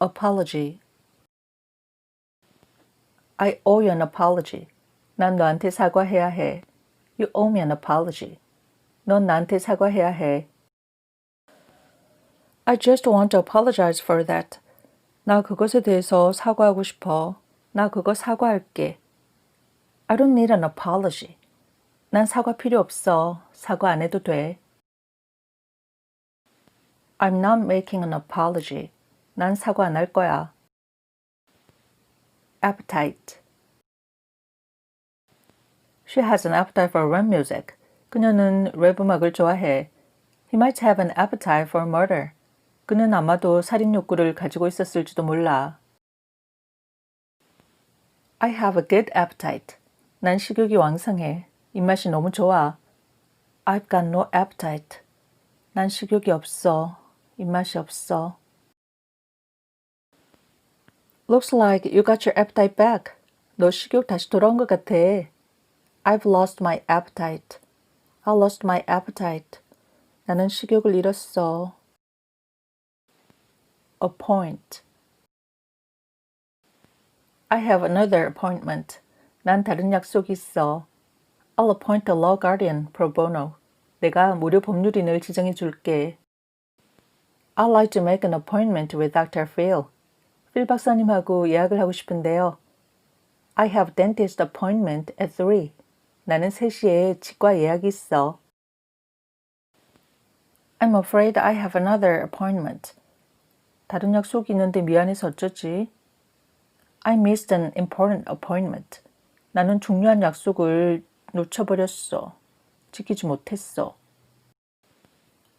apology. I owe you an apology. 난 너한테 사과해야 해. You owe me an apology. 넌 나한테 사과해야 해. I just want to apologize for that. 나 그것에 대해서 사과하고 싶어. 나 그거 사과할게. I don't need an apology. 난 사과 필요 없어. 사과 안 해도 돼. I'm not making an apology. 난 사과 안 할 거야. appetite. She has an appetite for rap music. 그녀는 랩 음악을 좋아해. He might have an appetite for murder. 그는 아마도 살인 욕구를 가지고 있었을지도 몰라. I have a good appetite. 난 식욕이 왕성해. 입맛이 너무 좋아. I've got no appetite. 난 식욕이 없어. 입맛이 없어. Looks like you got your appetite back. 너 식욕 다시 돌아온 것 같아. I've lost my appetite. I lost my appetite. 나는 식욕을 잃었어. appoint. I have another appointment. 난 다른 약속이 있어. I'll appoint a law guardian pro bono. 내가 무료 법률인을 지정해 줄게. I'd like to make an appointment with Dr. Phil. 필 박사님하고 예약을 하고 싶은데요. I have dentist appointment at 3. 나는 3시에 치과 예약이 있어. I'm afraid I have another appointment. 다른 약속이 있는데 미안해서 어쩌지? I missed an important appointment. 나는 중요한 약속을 놓쳐버렸어. 지키지 못했어.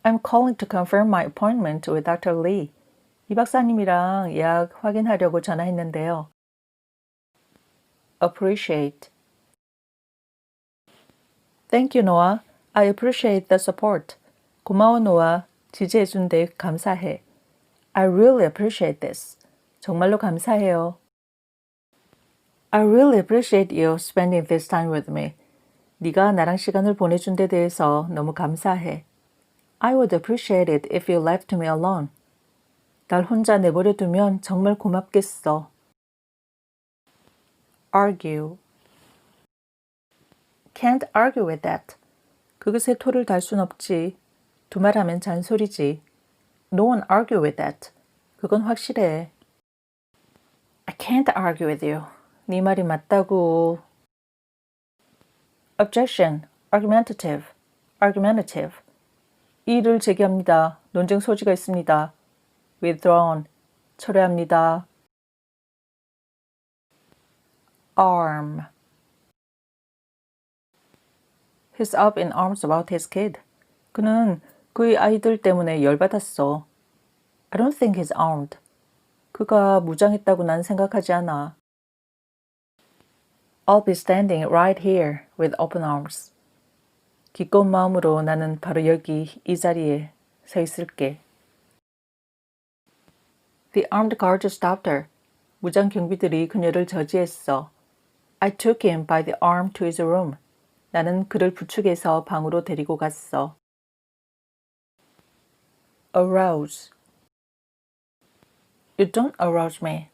I'm calling to confirm my appointment with Dr. Lee. 이 박사님이랑 예약 확인하려고 전화했는데요. appreciate. Thank you, Noah. I appreciate the support. 고마워, 노아. 지지해준 데 감사해. I really appreciate this. 정말로 감사해요. I really appreciate you spending this time with me. 네가 나랑 시간을 보내준 데 대해서 너무 감사해. I would appreciate it if you left me alone. 날 혼자 내버려 두면 정말 고맙겠어. argue. Can't argue with that. 그것에 토를 달 순 없지. 두말하면 잔소리지. No one argue with that. 그건 확실해. I can't argue with you. 네 말이 맞다고. objection, argumentative, argumentative. 이의를 제기합니다. 논쟁 소지가 있습니다. Withdrawn, 철회합니다. arm. He's up in arms about his kid. 그는 그의 아이들 때문에 열받았어. I don't think he's armed. 그가 무장했다고 난 생각하지 않아. I'll be standing right here with open arms. 기꺼운 마음으로 나는 바로 여기 이 자리에 서 있을게. The armed guards stopped her. 무장 경비들이 그녀를 저지했어. I took him by the arm to his room. 나는 그를 부축해서 방으로 데리고 갔어. arouse. You don't arouse me.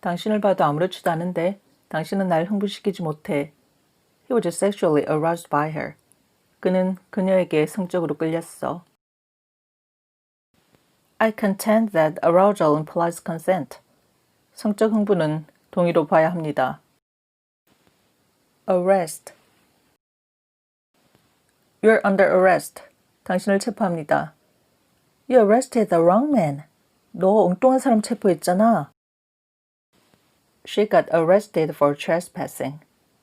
당신을 봐도 아무렇지도 않은데 당신은 날 흥분시키지 못해. He was sexually aroused by her. 그는 그녀에게 성적으로 끌렸어. I contend that arousal implies consent. 성적 흥분은 동의로 봐야 합니다. arrest. You're under arrest. 당신을 체포합니다. You arrested the wrong man. 너 엉뚱한 사람 체포했잖아. She got arrested for trespassing.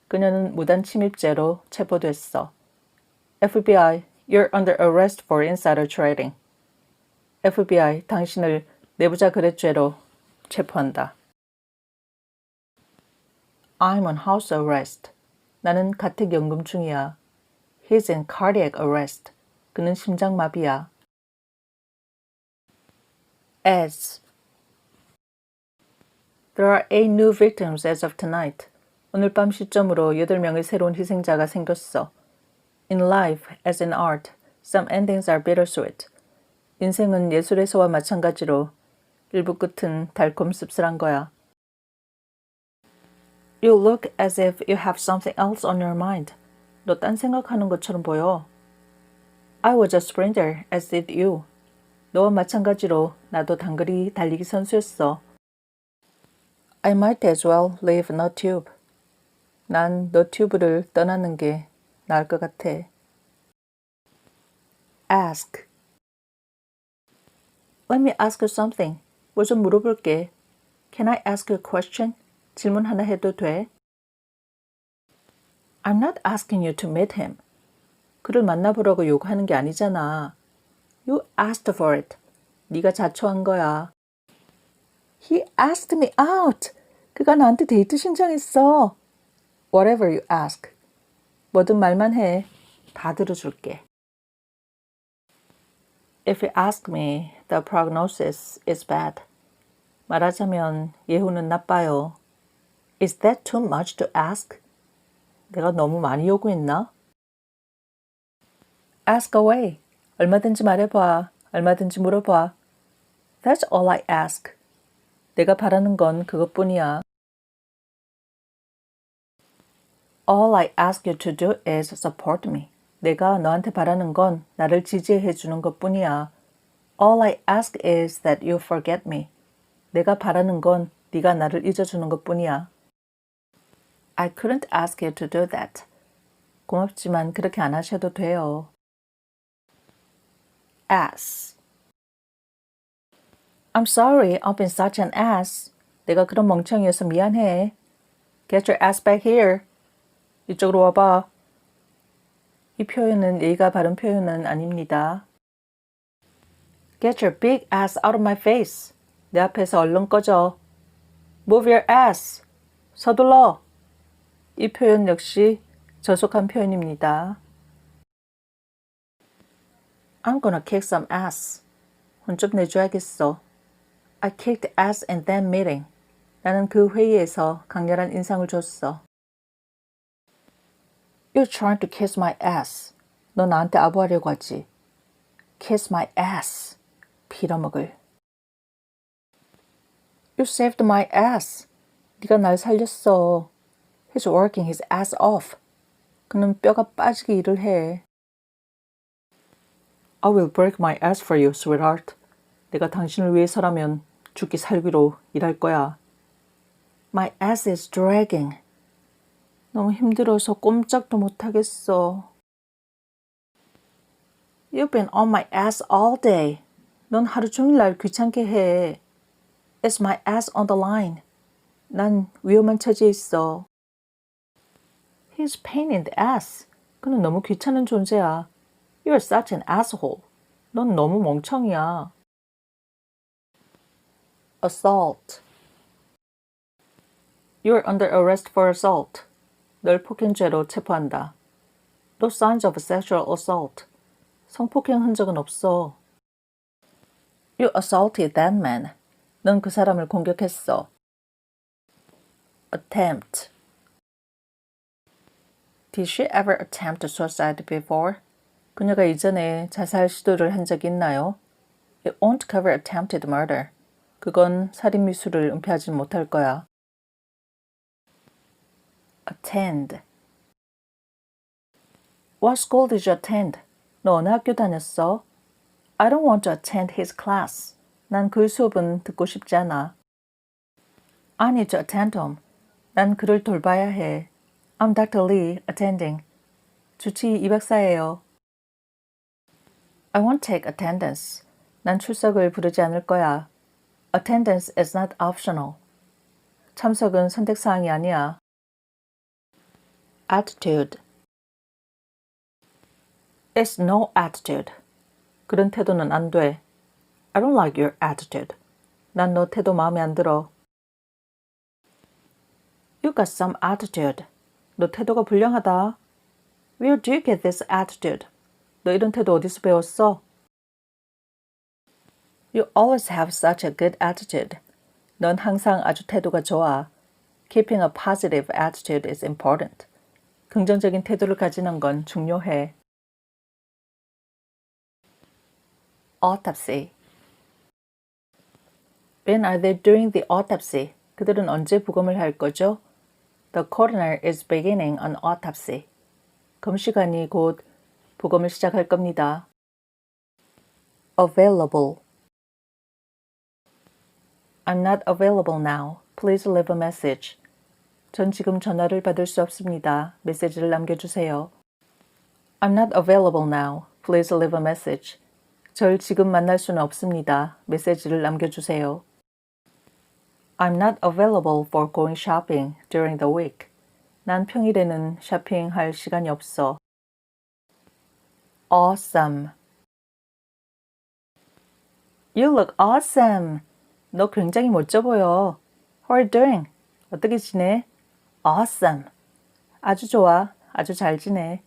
그녀는 무단 침입죄로 체포됐어. FBI, you're under arrest for insider trading. FBI, 당신을 내부자 거래죄로 체포한다. I'm on house arrest. 나는 가택연금 중이야. He's in cardiac arrest. 그는 심장마비야. as. There are eight new victims as of tonight. 오늘 밤 시점으로 8명의 새로운 희생자가 생겼어. In life, as in art, some endings are bittersweet. 인생은 예술에서와 마찬가지로 일부 끝은 달콤 씁쓸한 거야. You look as if you have something else on your mind. 너 딴 생각하는 것처럼 보여. I was a sprinter, as did you. 너와 마찬가지로 나도 단거리 달리기 선수였어. I might as well leave no tube. 난 너 튜브를 떠나는 게 나을 것 같아. ask. Let me ask you something. 뭐좀 물어볼게. Can I ask you a question? 질문 하나 해도 돼? I'm not asking you to meet him. 그를 만나보라고 요구하는 게 아니잖아. You asked for it. 네가 자초한 거야. He asked me out. 그가 나한테 데이트 신청했어. Whatever you ask. 뭐든 말만 해. 다 들어줄게. If you ask me, the prognosis is bad. 말하자면 예후는 나빠요. Is that too much to ask? 내가 너무 많이 요구했나? Ask away. 얼마든지 말해봐. 얼마든지 물어봐. That's all I ask. 내가 바라는 건 그것뿐이야. All I ask you to do is support me. 내가 너한테 바라는 건 나를 지지해 주는 것뿐이야. All I ask is that you forget me. 내가 바라는 건 네가 나를 잊어주는 것뿐이야. I couldn't ask you to do that. 고맙지만 그렇게 안 하셔도 돼요. ass. I'm sorry, I've been such an ass. 내가 그런 멍청이어서 미안해. Get your ass back here. 이쪽으로 와봐. 이 표현은 예의가 바른 표현은 아닙니다. Get your big ass out of my face. 내 앞에서 얼른 꺼져. Move your ass. 서둘러. 이 표현 역시 저속한 표현입니다. I'm gonna kick some ass. 혼 좀 내줘야겠어. I kicked ass in that meeting. 나는 그 회의에서 강렬한 인상을 줬어. You're trying to kiss my ass. 너 나한테 아부하려고 하지. Kiss my ass. 빌어먹을. You saved my ass. 네가 날 살렸어. He's working his ass off. 그는 뼈가 빠지게 일을 해. I will break my ass for you, sweetheart. 내가 당신을 위해서라면 죽기 살기로 일할 거야. My ass is dragging. 너무 힘들어서 꼼짝도 못하겠어. You've been on my ass all day. 넌 하루 종일 날 귀찮게 해. It's my ass on the line. 난 위험한 처지에 있어. He's pain in the ass. 그는 너무 귀찮은 존재야. You're such an asshole. 넌 너무 멍청이야. assault. You're under arrest for assault. 널 폭행죄로 체포한다. No signs of sexual assault. 성폭행 흔적은 없어. You assaulted that man. 넌 그 사람을 공격했어. attempt. Did she ever attempt suicide before? 그녀가 이전에 자살 시도를 한 적이 있나요? It won't cover attempted murder. 그건 살인 미수를 은폐하지 못할 거야. attend. What school did you attend? 너 어느 학교 다녔어? I don't want to attend his class. 난 그 수업은 듣고 싶지 않아. I need to attend him. 난 그를 돌봐야 해. I'm Dr. Lee, attending. 주치 이 박사예요. I won't take attendance. 난 출석을 부르지 않을 거야. Attendance is not optional. 참석은 선택사항이 아니야. attitude. It's no attitude. 그런 태도는 안 돼. I don't like your attitude. 난 너 태도 마음에 안 들어. You got some attitude. 너 태도가 불량하다. Where do you get this attitude? 너 이런 태도 어디서 배웠어? You always have such a good attitude. 넌 항상 아주 태도가 좋아. Keeping a positive attitude is important. 긍정적인 태도를 가지는 건 중요해. Autopsy. When are they doing the autopsy? 그들은 언제 부검을 할 거죠? The coroner is beginning an autopsy. 검시관이 곧 부검을 시작할 겁니다. Available. I'm not available now. Please leave a message. 전 지금 전화를 받을 수 없습니다. 메시지를 남겨주세요. I'm not available now. Please leave a message. 절 지금 만날 수는 없습니다. 메시지를 남겨주세요. I'm not available for going shopping during the week. 난 평일에는 쇼핑할 시간이 없어. Awesome. You look awesome. 너 굉장히 멋져 보여. How are you doing? 어떻게 지내? Awesome. 아주 좋아. 아주 잘 지내.